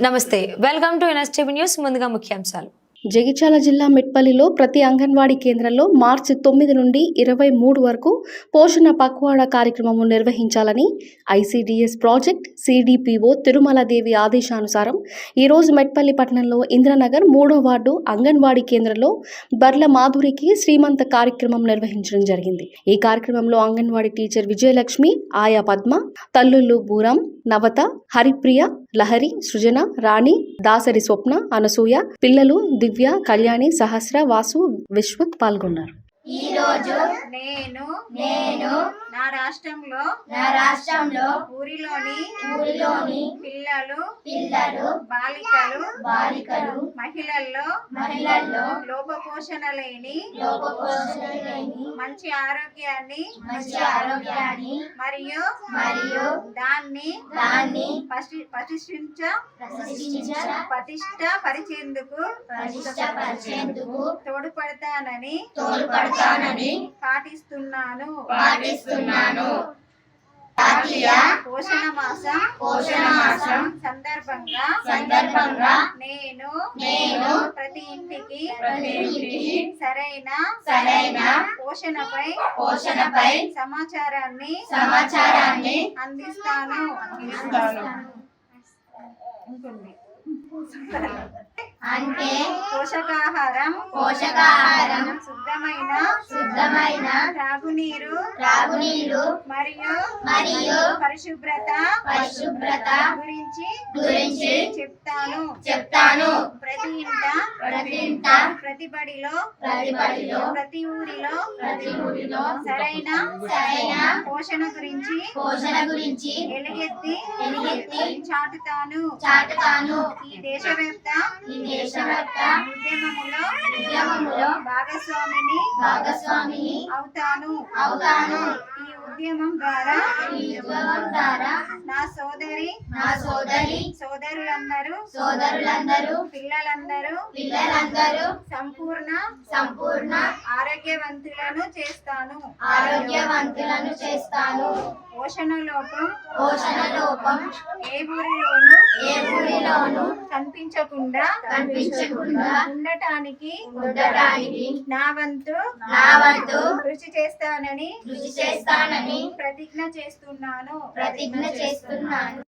నమస్తే welcome to NSTV news ముందుగా ముఖ్యాంశాలు. జగిత్యాల జిల్లా మెట్పల్లిలో ప్రతి అంగన్వాడీ కేంద్రంలో మార్చి తొమ్మిది నుండి ఇరవై మూడు వరకు పోషణ పక్వాడా కార్యక్రమం నిర్వహించాలని ఐసీడీఎస్ ప్రాజెక్ట్ సిడిపిఓ తిరుమలదేవి ఆదేశానుసారం ఈరోజు మెట్పల్లి పట్టణంలో ఇంద్రనగర్ మూడో వార్డు అంగన్వాడీ కేంద్రంలో బర్ల మాధురికి శ్రీమంత కార్యక్రమం నిర్వహించడం జరిగింది. ఈ కార్యక్రమంలో అంగన్వాడీ టీచర్ విజయలక్ష్మి ఆయా పద్మ తల్లుళ్ళు బూరం నవత హరిప్రియ లహరి సృజన రాణి దాసరి స్వప్న అనసూయ పిల్లలు దివ్య కళ్యాణి సహస్ర వాసు విశ్వత్ పాల్గొన్నారు. ఈరోజు నేను నేను నా రాష్ట్రంలో నా రాష్ట్రంలో ఊరిలోని ఊరిలోని పిల్లలు పిల్లలు బాలికలు బాలికలు మహిళల్లో మహిళల్లో లోపపోషణ లేని లోపపోషణ లేని మంచి ఆరోగ్యాన్ని మంచి ఆరోగ్యాన్ని మరియు మరియు దాన్ని దాన్ని ప్రతిష్ఠించ పటిష్ట పరిచేందుకు ప్రతిష్టపరిచేందుకు తోడ్పడతానని తోడ్పడతానని పాటిస్తున్నాను. పాటిస్తున్నాను. జాతీయ పోషణ మాసం. పోషణ మాసం. సందర్భంగా సందర్భంగా నేను నేను ప్రతి ఇంటికి ప్రతి ఇంటికి సరైన సరైన పోషణపై పోషణపై సమాచారాన్ని సమాచారాన్ని అందిస్తాను. ఉంటుంది. అంటే పోషకాహారం పోషకాహారం శుద్ధమైన శుద్ధమైన త్రాగునీరు త్రాగునీరు మరియు మరియు పరిశుభ్రత పరిశుభ్రత గురించి గురించి చెప్తాను చెప్తాను ప్రతి ఇంట ప్రతి ఇంట ప్రతి బడిలో ప్రతి ఊరిలో ప్రతి ఊరిలో సరైన సరైన పోషణ గురించి పోషణ గురించి ఎలుగెత్తి ఎలుగెత్తి చాటుతాను. చాటుతాను. ఈ దేశవ్యాప్త ఈ దేశవ్యాప్త ఉద్యమములో ఉద్యమములో భాగస్వామిని భాగస్వామిని అవుతాను. అవుతాను. ఈ ఉద్యమం ద్వారా ఈ ఉద్యమం ద్వారా నా సోదరి నా సోదరి సోదరులందరూ సోదరులందరూ పిల్లలందరూ పిల్లలందరూ సంపూర్ణ సంపూర్ణ ఆరోగ్యవంతులను చేస్తాను. ఆరోగ్యవంతులను చేస్తాను. పోషణ లోపం పోషణ లోపం ఏ ఊరిలోనూ ఏ ఊరిలోనూ కనిపించకుండా కనిపించకుండా ఉండటానికి ఉండటానికి నా వంతు నా వంతు కృషి చేస్తానని కృషి చేస్తానని ప్రతిజ్ఞ చేస్తున్నాను. ప్రతిజ్ఞ చేస్తున్నాను.